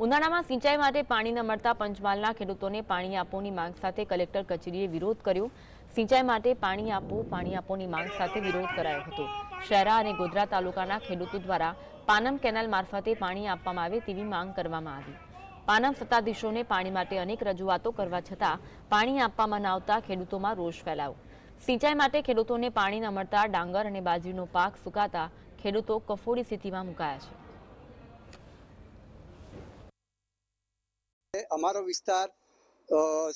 ઉનાળામાં સિંચાઈ માટે પાણી ન મળતા પંચમહાલના ખેડૂતોને પાણી આપોની માંગ સાથે કલેક્ટર કચેરીએ વિરોધ કર્યો. સિંચાઈ માટે પાણી આપો, પાણી આપોની માંગ સાથે વિરોધ કરાયો હતો. શહેરા અને ગોધરા તાલુકાના ખેડૂતો દ્વારા પાનમ કેનાલ મારફતે પાણી આપવામાં આવે તેવી માંગ કરવામાં આવી. પાનમ સત્તાધીશોને પાણી માટે અનેક રજૂઆતો કરવા છતાં પાણી આપવામાં ન આવતા ખેડૂતોમાં રોષ ફેલાયો. સિંચાઈ માટે ખેડૂતોને પાણી ન મળતા ડાંગર અને બાજરીનો પાક સુકાતા ખેડૂતો કફોડી સ્થિતિમાં મુકાયા છે. અમારો વિસ્તાર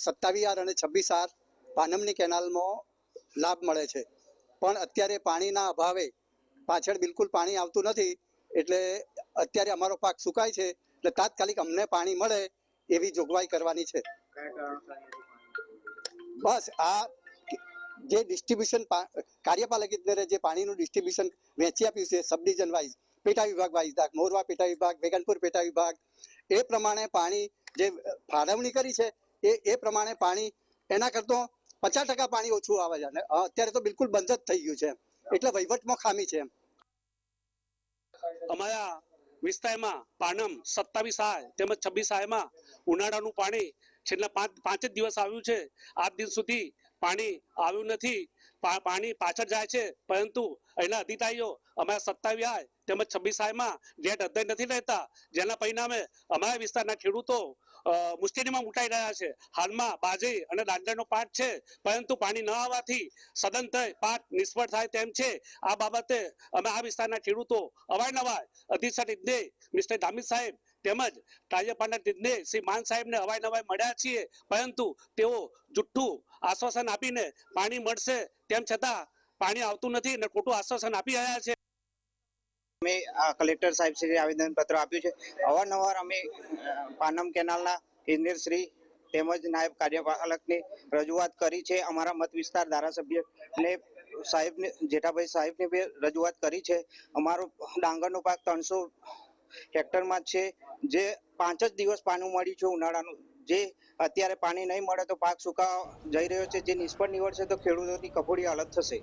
સત્તાવીસ આર અને છવ્વીસ આર પાનમની કેનાલમાં લાભ મળે છે. પણ અત્યારે પાણીના અભાવે પાછળ બિલકુલ પાણી આવતું નથી, એટલે અત્યારે અમારો પાક સુકાય છે, એટલે તાત્કાલિક અમને પાણી મળે એવી જોગવાઈ કરવાની છે. બસ આ જે ડિસ્ટ્રીબ્યુશન કાર્યપાલક ઇજનેરે જે પાણીનું ડિસ્ટ્રીબ્યુશન વેચી આપ્યું છે સબ ડિવિઝન વાઇઝ, પેટા વિભાગ વાઇઝ, મોરવા પેટા વિભાગ, વેગનપુર પેટા વિભાગ, એ પ્રમાણે પાણી જે ફાળવણી કરી છે, એ એ પ્રમાણે પાણી, એના કરતો પચાસ ટકા પાણી ઓછું આવે છે. અત્યારે તો બિલકુલ બંધ જ થઈ ગયું છે. એટલે વહીવટમાં ખામી છે. અમારા વિસ્તારમાં પાનમ સત્તાવીસ આય તેમજ છવ્વીસ આયમાં ઉનાળાનું પાણી છેલ્લા પાંચ પાંચ જ દિવસ આવ્યું છે. આજ દિન સુધી પાણી આવ્યું નથી. પાણી પાછળ જાય છે. પરંતુ એના અધિકારીઓ અમારા સત્તાવી આય તેમજ છવ્વીસ આયમાં રેટ અધ્યય નથી રહેતા જેના પરિણામે અમારા વિસ્તારના ખેડૂતો મુશ્કેલીમાં મુકાઈ રહ્યા છે. હાલમાં બાજરી અને દાંડાનો પાક છે. પરંતુ પાણી ન આવવાથી સદંતર પાક નિષ્ફળ થાય તેમ છે. આ બાબતે અમે આ વિસ્તારના ખેડૂતો અવારનવાર અધિક્ષક ઇજ્ઞે મિસ્ટર દામિત સાહેબ તેમજ કાર્યપાલક ઇજ્ઞે શ્રી માન સાહેબને અવારનવાર મળ્યા છીએ. પરંતુ તેઓ જુઠ્ઠું આશ્વાસન આપીને પાણી મળશે, તેમ છતાં પાણી આવતું નથી અને ખોટું આશ્વાસન આપી રહ્યા છે. અમે કલેક્ટર સાહેબ શ્રી આવેદન પત્ર આપ્યું છે. અવારનવાર અમે પાનમ કેનાલના ઇજનેર શ્રી તેમજ નાયબ કાર્યપાલકને રજૂઆત કરી છે. અમારા મત વિસ્તાર ધારાસભ્ય ને સાહેબને, જેઠાભાઈ સાહેબને બી રજૂઆત કરી છે. અમારો ડાંગરનો પાક ત્રણસો હેક્ટરમાં છે. જે પાંચ જ દિવસ પાણી મળ્યું છે ઉનાળાનું. જે અત્યારે પાણી નહીં મળે તો પાક સુકાવા જઈ રહ્યો છે, જે નિષ્ફળ નીવડશે તો ખેડૂતોની કફોડી હાલત થશે.